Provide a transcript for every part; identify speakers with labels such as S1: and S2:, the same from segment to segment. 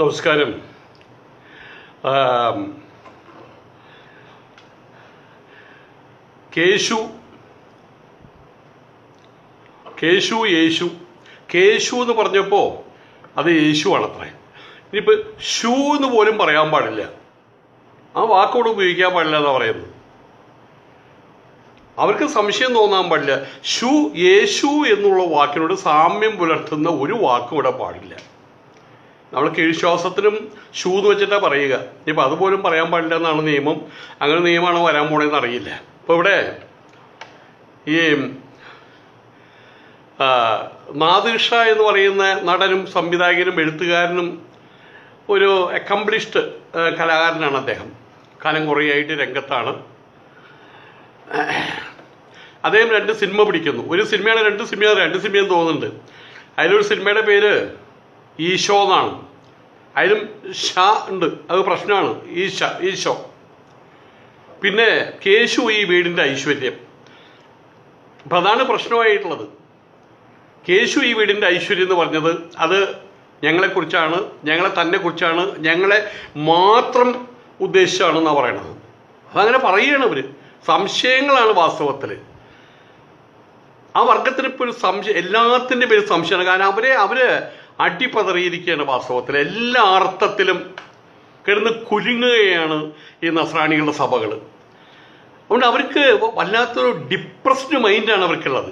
S1: നമസ്കാരം. കേശു കേശു യേശു കേശു എന്ന് പറഞ്ഞപ്പോൾ അത് യേശു ആണത്രേ ഇനിയിപ്പോൾ ഷൂ എന്ന് പോലും പറയാൻ പാടില്ല. ആ വാക്കോട് ഉപയോഗിക്കാൻ പാടില്ല എന്നാണ് പറയുന്നത്. അവർക്ക് സംശയം തോന്നാൻ പാടില്ല. ഷു യേശു എന്നുള്ള വാക്കിനോട് സാമ്യം പുലർത്തുന്ന ഒരു വാക്കും ഇവിടെ പാടില്ല. നമ്മൾ കീഴ്ശ്വാസത്തിനും ഷൂ എന്ന് വെച്ചിട്ടാണ് പറയുക ഇപ്പം അതുപോലും പറയാൻ പാടില്ല എന്നാണ് നിയമം. അങ്ങനെ നിയമമാണോ വരാൻ പോണേന്ന് അറിയില്ല. അപ്പോൾ ഇവിടെ ഈ നാദിഷ എന്ന് പറയുന്ന നടനും സംവിധായകനും എഴുത്തുകാരനും ഒരു അക്കംപ്ലിഷ്ഡ് കലാകാരനാണ് അദ്ദേഹം. കാലം കുറേയായിട്ട് രംഗത്താണ്. അദ്ദേഹം രണ്ട് സിനിമ പിടിക്കുന്നു. ഒരു സിനിമയാണ് രണ്ട് സിനിമയാണ് രണ്ട് സിനിമയെന്ന് തോന്നുന്നുണ്ട്. അതിലൊരു സിനിമയുടെ പേര് ഈശോ എന്നാണ്. അതിലും ഷ ഉണ്ട്. അത് പ്രശ്നമാണ്. ഈശ ഈശോ പിന്നെ കേശു ഈ വീടിന്റെ ഐശ്വര്യം. പ്രധാന പ്രശ്നമായിട്ടുള്ളത്. കേശു ഈ വീടിന്റെ ഐശ്വര്യം എന്ന് പറഞ്ഞത് അത് ഞങ്ങളെക്കുറിച്ചാണ് ഞങ്ങളെ തന്നെ കുറിച്ചാണ് ഞങ്ങളെ മാത്രം ഉദ്ദേശിച്ചാണെന്നാണ് പറയണത്. അതങ്ങനെ പറയുകയാണ് അവർ സംശയങ്ങളാണ് വാസ്തവത്തിൽ ആ വർഗത്തിന് ഇപ്പോൾ ഒരു സംശയം എല്ലാത്തിന്റെ പേര് സംശയമാണ്. കാരണം അവരെ അവർ അടിപ്പതറിയിരിക്കുകയാണ് വാസ്തവത്തിൽ. എല്ലാ അർത്ഥത്തിലും കിടന്ന് കുലുങ്ങുകയാണ് ഈ നസ്രാണികളുടെ സഭകൾ അതുകൊണ്ട് അവർക്ക് വല്ലാത്തൊരു ഡിപ്രസ്ഡ് മൈൻഡാണ് അവർക്കുള്ളത്.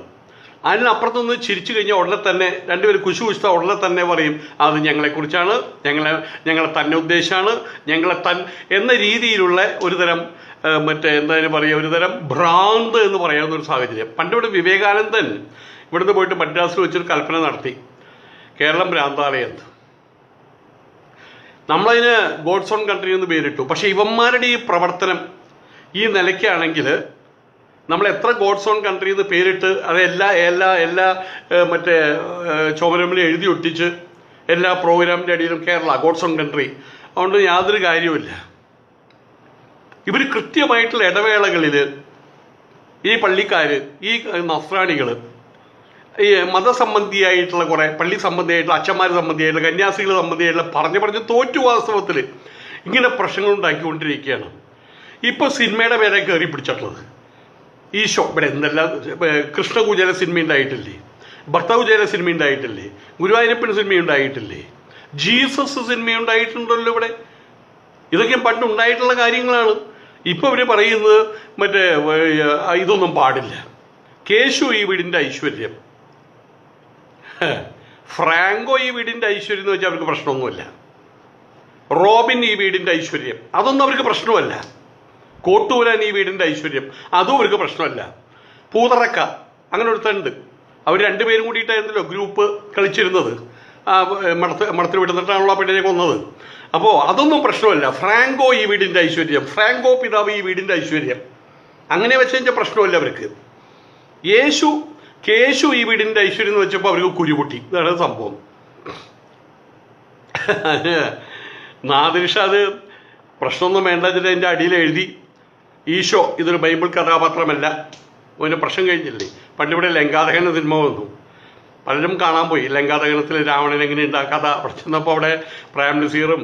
S1: അതിനപ്പുറത്തൊന്ന് ചിരിച്ചു കഴിഞ്ഞാൽ ഉടനെ തന്നെ രണ്ടുപേരും കുശു കുശിത്ത ഉടനെ തന്നെ പറയും അത് ഞങ്ങളെക്കുറിച്ചാണ് ഞങ്ങളെ ഞങ്ങളെ തന്നെ ഉദ്ദേശമാണ് ഞങ്ങളെ തൻ എന്ന രീതിയിലുള്ള ഒരു തരം ആ, മറ്റേ എന്തായാലും പറയുക ഒരു തരം ഭ്രാന്ത് എന്ന് പറയാവുന്ന ഒരു സാഹചര്യം. പണ്ടിവിടെ വിവേകാനന്ദൻ ഇവിടുന്ന് പോയിട്ട് മദ്രാസിൽ വെച്ചൊരു കൽപ്പന നടത്തി. കേരളം ഭ്രാന്താലയത്ത് നമ്മളതിന് ഗോഡ്സ് ഓൺ കൺട്രി എന്ന് പേരിട്ടു. പക്ഷേ ഇവന്മാരുടെ ഈ പ്രവർത്തനം ഈ നിലയ്ക്കാണെങ്കിൽ നമ്മൾ എത്ര ഗോഡ്സ് ഓൺ കൺട്രി എന്ന് പേരിട്ട് അത് എല്ലാ എല്ലാ എല്ലാ മറ്റേ ചുമരമ്മിൽ എഴുതി ഒട്ടിച്ച് എല്ലാ പ്രോഗ്രാമിന്റെ അടിയിലും കേരള ഗോഡ്സ് ഓൺ കൺട്രി അതുകൊണ്ട് യാതൊരു കാര്യവുമില്ല. ഇവർ കൃത്യമായിട്ടുള്ള ഇടവേളകളിൽ ഈ പള്ളിക്കാർ ഈ നസ്രാണികൾ ഈ മതസംബന്ധിയായിട്ടുള്ള കുറേ പള്ളി സംബന്ധിയായിട്ടുള്ള അച്ഛന്മാർ സംബന്ധിയായിട്ടുള്ള കന്യാസികൾ സംബന്ധിയായിട്ടുള്ള പറഞ്ഞ് പറഞ്ഞ് തോറ്റു വാസ്തവത്തിൽ ഇങ്ങനെ പ്രശ്നങ്ങൾ ഉണ്ടാക്കിക്കൊണ്ടിരിക്കുകയാണ്. ഇപ്പോൾ സിനിമയുടെ പേരെ കയറി പിടിച്ചിട്ടുള്ളത്. ഈശോ ഇവിടെ എന്തെല്ലാം കൃഷ്ണകുചേര സിനിമ ഉണ്ടായിട്ടില്ലേ? ഭക്തകുചേര സിനിമ ഉണ്ടായിട്ടില്ലേ? ഗുരുവായൂരപ്പൻ സിനിമ ഉണ്ടായിട്ടില്ലേ? ജീസസ് സിനിമ ഉണ്ടായിട്ടുണ്ടല്ലോ ഇവിടെ. ഇതൊക്കെ പണ്ട് ഉണ്ടായിട്ടുള്ള കാര്യങ്ങളാണ്. ഇപ്പോൾ ഇവർ പറയുന്നത് മറ്റേ ഇതൊന്നും പാടില്ല. കേശു ഈ വീടിന്റെ ഐശ്വര്യം. ഫ്രാങ്കോ ഈ വീടിന്റെ ഐശ്വര്യം എന്ന് വെച്ചാൽ അവർക്ക് പ്രശ്നമൊന്നുമില്ല. റോബിൻ ഈ വീടിന്റെ ഐശ്വര്യം. അതൊന്നും അവർക്ക് പ്രശ്നമല്ല. കോട്ടൂരാൻ ഈ വീടിന്റെ ഐശ്വര്യം. അതും അവർക്ക് പ്രശ്നമല്ല. പൂതറക്ക അങ്ങനെ ഒരുത്തുണ്ട് അവർ രണ്ടുപേരും കൂടിയിട്ടായിരുന്നല്ലോ ഗ്രൂപ്പ് കളിച്ചിരുന്നത്. മടത്ത് മടത്തിൽ വിടുന്നിട്ടാണല്ലോ ആ പെണ്ണിനെ കൊന്നത്. അപ്പോൾ അതൊന്നും പ്രശ്നമല്ല. ഫ്രാങ്കോ ഈ വീടിന്റെ ഐശ്വര്യം. ഫ്രാങ്കോ പിതാവ് ഈ വീടിന്റെ ഐശ്വര്യം. അങ്ങനെ വെച്ച് കഴിഞ്ഞാൽ പ്രശ്നമല്ല അവർക്ക്. യേശു കേശു ഈ വീടിന്റെ ഐശ്വര്യം എന്ന് വെച്ചപ്പോൾ അവർക്ക് കുരുപൊട്ടി ഇതാണ് സംഭവം. നാദിർഷാദ് പ്രശ്നമൊന്നും വേണ്ട വെച്ചിട്ട് അതിന്റെ അടിയിൽ എഴുതി ഈശോ ഇതൊരു ബൈബിൾ കഥാപാത്രമല്ല. അവന്റെ പ്രശ്നം കഴിഞ്ഞില്ലേ? പണ്ടിവിടെ ലങ്കാദഹന സിനിമ വന്നു. പലരും കാണാൻ പോയി. ലങ്കാദഹനത്തിൽ രാവണൻ എങ്ങനെയുണ്ട് ആ കഥ ചെന്നപ്പോൾ അവിടെ പ്രേം നസീറും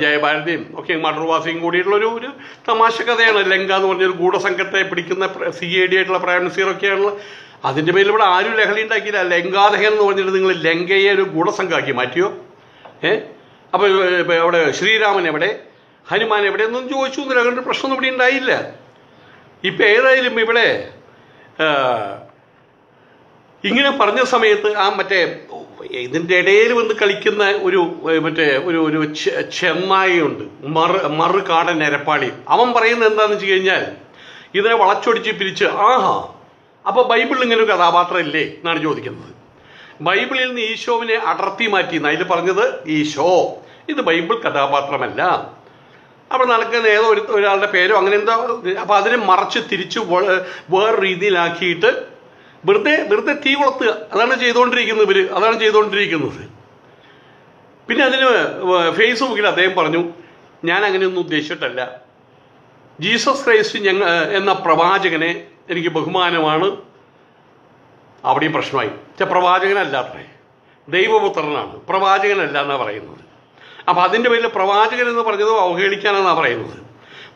S1: ജയഭാരതിയും ഒക്കെ മടർവാസിയും കൂടിയിട്ടുള്ളൊരു ഒരു തമാശ കഥയാണ്. ലങ്ക എന്ന് പറഞ്ഞൊരു ഗൂഢസംഘത്തെ പിടിക്കുന്ന സി എ ഡി ആയിട്ടുള്ള പ്രേം നസീറൊക്കെയാണുള്ള അതിന്റെ പേരിൽ ഇവിടെ ആരും ലഹളി ഉണ്ടാക്കിയില്ല. ലങ്കാദഹൻ എന്ന് പറഞ്ഞിട്ട് നിങ്ങൾ ലങ്കയെ ഒരു ഗുണസംഘാക്കി മാറ്റിയോ? ഏ? അപ്പോൾ അവിടെ ശ്രീരാമൻ എവിടെ? ഹനുമാൻ എവിടെ? ഒന്നും ചോദിച്ചു എന്നില്ല അങ്ങനെ പ്രശ്നമൊന്നും ഇവിടെ ഉണ്ടായില്ല. ഇപ്പം ഏതായാലും ഇവിടെ ഇങ്ങനെ പറഞ്ഞ സമയത്ത് ആ മറ്റേ ഇതിന്റെ ഇടയിൽ വന്ന് കളിക്കുന്ന ഒരു മറ്റേ ഒരു ഒരു ചെമ്മായിയുണ്ട്. മറു മറു കാടൻ എരപ്പാളി. അവൻ പറയുന്നത് എന്താണെന്ന് വെച്ച് കഴിഞ്ഞാൽ ഇതിനെ വളച്ചൊടിച്ച് പിരിച്ച് ആഹാ അപ്പോൾ ബൈബിളിൽ ഇങ്ങനെ ഒരു കഥാപാത്രം ഇല്ലേ എന്നാണ് ചോദിക്കുന്നത്. ബൈബിളിൽ നിന്ന് ഈശോവിനെ അടർത്തി മാറ്റി അതിൽ പറഞ്ഞത് ഈശോ. ഇത് ബൈബിൾ കഥാപാത്രമല്ല. അപ്പോൾ നടക്കുന്ന ഏതോ ഒരു ഒരാളുടെ പേരോ അങ്ങനെ എന്തോ അപ്പോൾ അതിനെ മറച്ച് തിരിച്ച് വേറെ രീതിയിലാക്കിയിട്ട് വെറുതെ വെറുതെ തീ കൊളുത്തുക അതാണ് ചെയ്തുകൊണ്ടിരിക്കുന്നത് ഇവർ അതാണ് ചെയ്തുകൊണ്ടിരിക്കുന്നത്. പിന്നെ അതിന് ഫേസ്ബുക്കിൽ അദ്ദേഹം പറഞ്ഞു ഞാൻ അങ്ങനെയൊന്നും ഉദ്ദേശിച്ചിട്ടല്ല. ജീസസ് ക്രൈസ്റ്റ് ഞങ്ങൾ എന്ന പ്രവാചകനെ എനിക്ക് ബഹുമാനമാണ്. അവിടെയും പ്രശ്നമായി. പക്ഷെ പ്രവാചകനല്ല അത്രേ ദൈവപുത്രനാണ്. പ്രവാചകനല്ല എന്നാണ് പറയുന്നത്. അപ്പോൾ അതിന്റെ പേരിൽ പ്രവാചകൻ എന്ന് പറഞ്ഞത് അവഹേളിക്കാനെന്നാണ് പറയുന്നത്.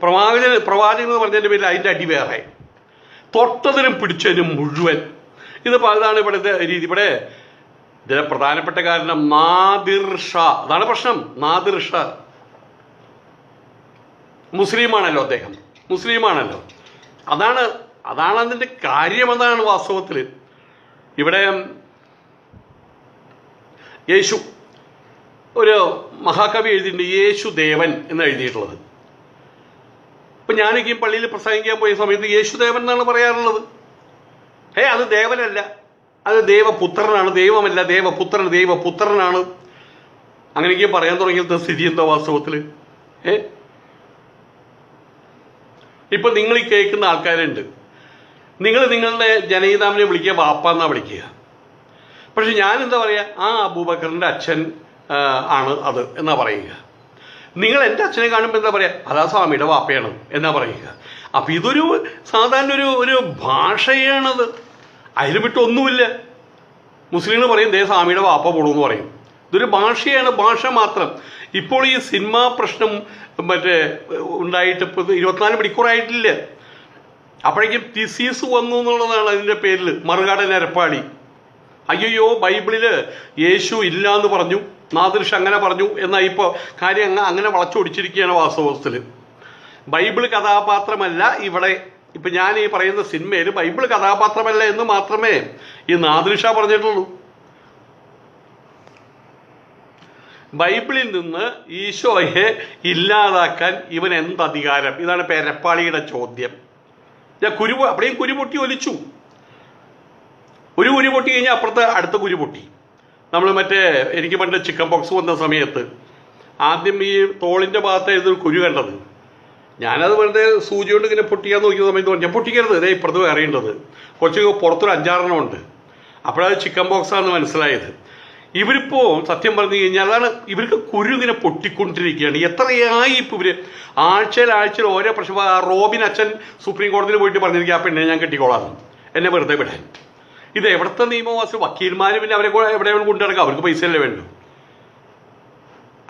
S1: പ്രവാചകൻ പ്രവാചകൻ എന്ന് പറഞ്ഞതിന്റെ പേരിൽ അതിന്റെ അടി വേറെ. തൊട്ടതിനും പിടിച്ചതിനും മുഴുവൻ. ഇതിപ്പോൾ അതാണ് ഇവിടുത്തെ രീതി. ഇവിടെ ഇതിലെ പ്രധാനപ്പെട്ട കാരണം നാദിർ ഷാ. അതാണ് പ്രശ്നം. നാദിർ ഷാ. മുസ്ലിമാണല്ലോ അദ്ദേഹം. മുസ്ലിമാണല്ലോ. അതാണ് അതാണ് അതിന്റെ കാര്യം അതാണ് വാസ്തവത്തിൽ ഇവിടെ യേശു ഒരു മഹാകവി എഴുതിയിട്ടുണ്ട് യേശു ദേവൻ എന്ന് എഴുതിയിട്ടുള്ളത്. ഇപ്പം ഞാനൊക്കെ ഈ പള്ളിയിൽ പ്രസംഗിക്കാൻ പോയ സമയത്ത് യേശുദേവൻ എന്നാണ് പറയാറുള്ളത്. ഏ അത് ദേവനല്ല. അത് ദേവപുത്രനാണ്. ദൈവമല്ല ദേവപുത്രൻ ദൈവപുത്രനാണ്. അങ്ങനെയൊക്കെ പറയാൻ തുടങ്ങിയത് സ്ഥിതി എന്താ വാസ്തവത്തിൽ ഏ ഇപ്പം നിങ്ങൾ ഈ കേൾക്കുന്ന ആൾക്കാരുണ്ട്. നിങ്ങൾ നിങ്ങളുടെ ജനഹിതാമിനെ വിളിക്കുക വാപ്പ എന്നാ വിളിക്കുക. പക്ഷെ ഞാൻ എന്താ പറയുക ആ അബൂബക്കറിന്റെ അച്ഛൻ ആണ് അത് എന്നാ പറയുക. നിങ്ങൾ എന്റെ അച്ഛനെ കാണുമ്പോൾ എന്താ പറയുക അതാ സ്വാമിയുടെ വാപ്പയാണ് എന്നാ പറയുക. അപ്പം ഇതൊരു സാധാരണ ഒരു ഒരു ഭാഷയാണത്. അതിൽ വിട്ടൊന്നുമില്ല. മുസ്ലിങ്ങൾ പറയും ദേ സ്വാമിയുടെ വാപ്പ പോണെന്ന് പറയും. ഇതൊരു ഭാഷയാണ് ഭാഷ മാത്രം. ഇപ്പോൾ ഈ സിനിമാ പ്രശ്നം മറ്റേ ഉണ്ടായിട്ട് ഇപ്പോൾ ഇരുപത്തിനാല് മണിക്കൂറായിട്ടില്ല. അപ്പോഴേക്കും ഡിസീസ് വന്നു എന്നുള്ളതാണ് അതിന്റെ പേരിൽ മറുകാടൻ എരപ്പാളി അയ്യോ ബൈബിളിൽ യേശു ഇല്ല എന്ന് പറഞ്ഞു. നാദൃഷ് അങ്ങനെ പറഞ്ഞു. എന്നാൽ ഇപ്പോൾ കാര്യം അങ്ങ് അങ്ങനെ വളച്ചൊടിച്ചിരിക്കുകയാണ് വാസ്തവത്തിൽ ബൈബിൾ കഥാപാത്രമല്ല ഇവിടെ. ഇപ്പം ഞാൻ ഈ പറയുന്ന സിനിമയിൽ ബൈബിൾ കഥാപാത്രമല്ല എന്ന് മാത്രമേ ഈ നാദൃഷ പറഞ്ഞിട്ടുള്ളൂ. ബൈബിളിൽ നിന്ന് ഈശോയെ ഇല്ലാതാക്കാൻ ഇവൻ എന്ത് അധികാരം? ഇതാണ് പെരപ്പാളിയുടെ ചോദ്യം. കുരു അവിടെയും കുരു പൊട്ടി ഒലിച്ചു. ഒരു കുരു പൊട്ടി കഴിഞ്ഞാൽ അപ്പുറത്ത് അടുത്ത കുരു പൊട്ടി. നമ്മൾ മറ്റേ എനിക്ക് പണ്ട് ചിക്കൻ ബോക്സ് വന്ന സമയത്ത് ആദ്യം ഈ തോളിന്റെ ഭാഗത്തായിരുന്നു ഒരു കുരു കണ്ടത്. ഞാനത് വെറുതെ സൂചി കൊണ്ട് ഇങ്ങനെ പൊട്ടിക്കാൻ നോക്കിയ സമയത്ത് പറഞ്ഞു പൊട്ടിക്കരുത്. ഇതേ ഇപ്പുറത്ത് അറിയേണ്ടത് കുറച്ച് പുറത്തൊരു അഞ്ചാറെണ്ണം ഉണ്ട്. അപ്പോഴത് ചിക്കൻ ബോക്സാണെന്ന് മനസ്സിലായത്. ഇവരിപ്പോ സത്യം പറഞ്ഞു കഴിഞ്ഞാൽ അതാണ് ഇവർക്ക് കുരു ഇങ്ങനെ പൊട്ടിക്കൊണ്ടിരിക്കുകയാണ്. എത്രയായി ഇപ്പൊ ഇവർ? ആഴ്ചയിൽ ആഴ്ചയിൽ ഓരോ പ്രശ്നം. റോബിൻ അച്ഛൻ സുപ്രീം കോടതിയിൽ പോയിട്ട് പറഞ്ഞിരിക്കുക ആ പെണ്ണിനെ ഞാൻ കെട്ടിക്കോളാം. എന്നെ വെറുതെ വിടാൻ. ഇത് എവിടുത്തെ നിയമവാസി വക്കീൽമാർ പിന്നെ അവരെ എവിടെ കൊണ്ടുനടക്കുക അവർക്ക് പൈസ അല്ലേ വേണ്ടു?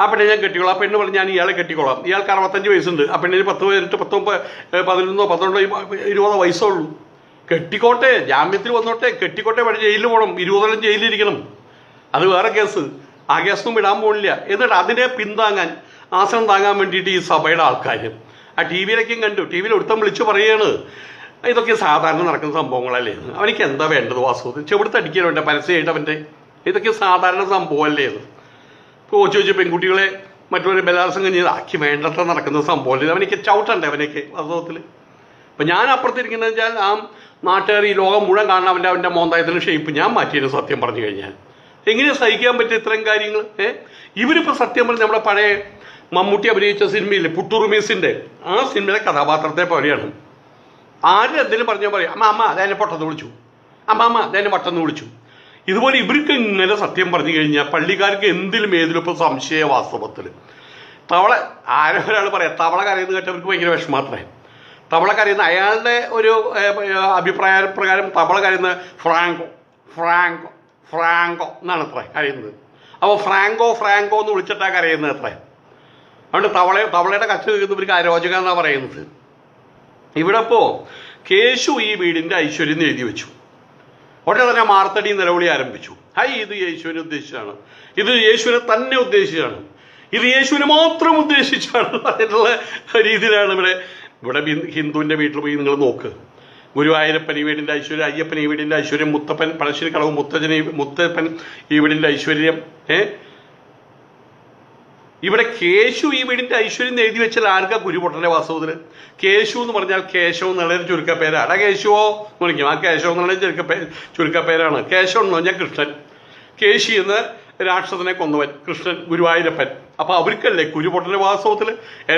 S1: ആ പെണ്ണെ ഞാൻ കെട്ടിക്കോളാം. ആ പെണ്ണ് പറഞ്ഞ് ഞാൻ ഇയാളെ കെട്ടിക്കോളാം. ഇയാൾക്ക് അറുപത്തഞ്ച് വയസ്സുണ്ട്. ആ പെണ്ണിന് പത്ത് പതിനെട്ട് പത്തൊമ്പത് പതിനൊന്നോ പന്ത്രണ്ടോ ഇരുപതോ വയസ്സുള്ളൂ കെട്ടിക്കോട്ടെ. ജാമ്യത്തിൽ വന്നോട്ടെ. കെട്ടിക്കോട്ടെ. വഴി ജയിലിൽ പോകണം ഇരുപതോളം ജയിലിലിരിക്കണം. അത് വേറെ കേസ്. ആ കേസൊന്നും വിടാൻ പോണില്ല. എന്നിട്ട് അതിനെ പിന്താങ്ങാൻ ആസനം താങ്ങാൻ വേണ്ടിയിട്ട് ഈ സഭയുടെ ആൾക്കാർ ആ ടി വിയിലേക്കും കണ്ടു. ടി വിയിൽ ഒരുത്തം വിളിച്ചു പറയാണ് ഇതൊക്കെ സാധാരണ നടക്കുന്ന സംഭവങ്ങളല്ലേ? അവനിക്ക് എന്താ വേണ്ടത് വാസ്തവത്തിൽ വേണ്ട പരസ്യമായിട്ട് അവന്റെ? ഇതൊക്കെ സാധാരണ സംഭവമല്ലേ ഇപ്പോൾ കോച്ച് വെച്ച് പെൺകുട്ടികളെ മറ്റൊരു ബലാത്സംഗം ചെയ്ത് ആക്കി വേണ്ടത്ര നടക്കുന്ന സംഭവമല്ലേ അവനൊക്കെ ചവിട്ടണ്ടേ അവനൊക്കെ വാസ്തവത്തിൽ അപ്പം ഞാൻ അപ്പുറത്തിരിക്കുന്നത് വെച്ചാൽ ആ നാട്ടുകാർ ഈ ലോകം മുഴുവൻ കാണാൻ അവന്റെ അവന്റെ മോന്തായത്തിന് ഷേപ്പ് ഞാൻ മാറ്റിയിരുന്നു സത്യം പറഞ്ഞു കഴിഞ്ഞാൽ. എങ്ങനെ സഹിക്കാൻ പറ്റും ഇത്തരം കാര്യങ്ങൾ ഏ? ഇവരിപ്പോൾ സത്യം പറഞ്ഞ് നമ്മുടെ പഴയ മമ്മൂട്ടി അഭിനയിച്ച സിനിമയില്ലേ പുട്ടുറുമീസിന്റെ ആ സിനിമയിലെ കഥാപാത്രത്തെ പോലെയാണ്. ആരും എന്തെങ്കിലും പറഞ്ഞാൽ പറയും അമ്മ അമ്മ അതെന്നെ പൊട്ടത്ത് വിളിച്ചു. അമ്മ അമ്മ അതെന്നെ പൊട്ടെന്ന് വിളിച്ചു. ഇതുപോലെ ഇവർക്ക് ഇങ്ങനെ സത്യം പറഞ്ഞു കഴിഞ്ഞാൽ പള്ളിക്കാർക്ക് എന്തിലും ഏതിലും ഇപ്പോൾ സംശയ വാസ്തവത്തിൽ തവള ആരോ ഒരാൾ പറയാം തവള കരയുന്നത് കേട്ടവർക്ക് ഭയങ്കര വിഷമാത്രേ തവള കരയുന്ന അയാളുടെ ഒരു അഭിപ്രായ പ്രകാരം തവള കരയുന്ന ഫ്രാങ്കോ ഫ്രാങ്കോ. ഫ്രാങ്കോ എന്നാണ് അത്ര കരയുന്നത്. അപ്പോൾ ഫ്രാങ്കോ ഫ്രാങ്കോ എന്ന് വിളിച്ചിട്ടാണ് കരയുന്നത് അത്ര. അതുകൊണ്ട് തവള തവളയുടെ കച്ച ഇവർക്ക് അരോചക എന്നാണ് പറയുന്നത്. ഇവിടെ ഇപ്പോൾ കേശു ഈ വീടിന്റെ ഐശ്വര്യം എഴുതി വെച്ചു. ഉടനെ തന്നെ മാർത്തടി നിലവിളി ആരംഭിച്ചു. ഹൈ ഇത് യേശുവിനെ ഉദ്ദേശിച്ചാണ് ഇത് യേശുവിനെ തന്നെ ഉദ്ദേശിച്ചാണ് ഇത് യേശുവിനെ മാത്രം ഉദ്ദേശിച്ചാണ് അതിനുള്ള രീതിയിലാണ് ഇവിടെ ഇവിടെ ഹിന്ദുവിന്റെ വീട്ടിൽ പോയി നിങ്ങൾ നോക്ക്. ഗുരുവായൂരപ്പൻ ഈ വീടിന്റെ ഐശ്വര്യം അയ്യപ്പൻ ഈ വീടിന്റെ ഐശ്വര്യം മുത്തപ്പൻ പഴശ്ശിനിക്കളവ് കളവ് മുത്തജന മുത്തപ്പൻ ഈ വീടിന്റെ ഐശ്വര്യം ഏ? ഇവിടെ കേശു ഈ വീടിന്റെ ഐശ്വര്യം എഴുതി വെച്ചാൽ ആർക്കാ കുരുപൊട്ടന്റെ വാസ്തവത്തിൽ കേശു എന്ന് പറഞ്ഞാൽ കേശവ് എന്നുള്ളൊരു ചുരുക്ക പേരാണ് അടാ കേശുവോ? എന്ന് വിളിക്കും. ആ കേശവ് എന്നുള്ള ചുരുക്ക ചുരുക്ക പേരാണ് കേശവ് എന്ന് പറഞ്ഞാൽ കൃഷ്ണൻ. കേശി എന്ന് രാക്ഷസനെ കൊന്നവൻ കൃഷ്ണൻ ഗുരുവായൂരപ്പൻ. അപ്പൊ അവർക്കല്ലേ കുരുപൊട്ടന്റെ വാസ്തവത്തിൽ